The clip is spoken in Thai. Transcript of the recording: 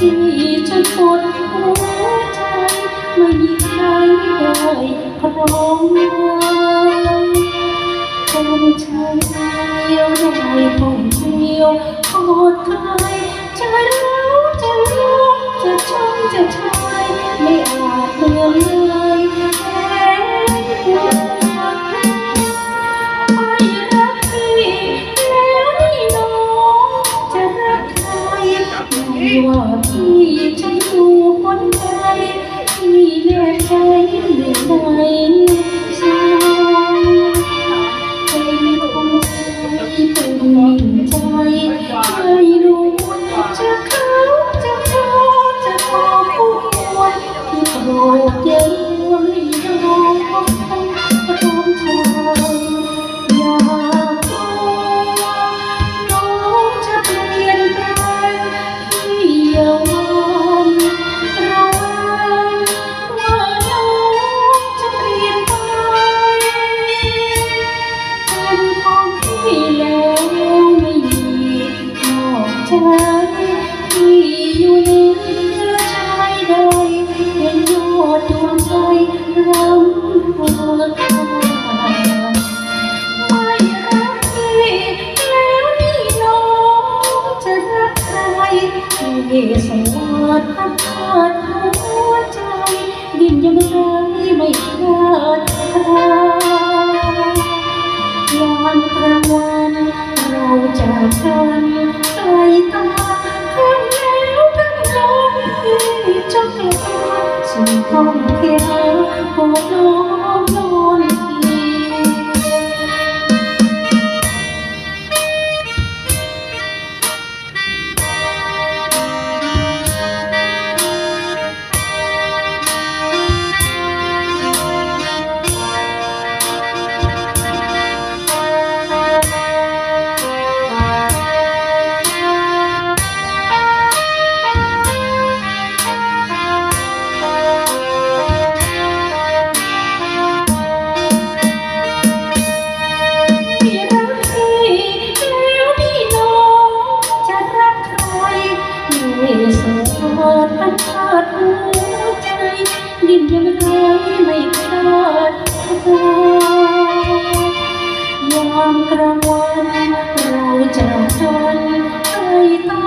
ที่จนปวดหัวใจไม่มีใครได้พร้อมไว้คงใช้เดียวได้คงเดียวโอดใครจะรู้จะรู้จะชมจะช ว่าพี่จะอยู่คนใดพี่แน่ใจหรือไม่ใช่เป็นคนที่เป็นใจไม่รู้จะเขาจะพอจะขอผู้ควรที่โปรดเย็นวันน้อง อยู่เหนือชายใดยังยอดดวงใจรำเพินไม่รักพี่แล้วนี่น้องจะรักใครเยสวัสดิ์พัดพาดหัวใจ ดินยังไงไม่คลาดคล ท่องเคียงกอดน้อง ใจ ดิ้นยังไงไม่คลาดคลายามกลางวันเราจากกันไกลตาข้าม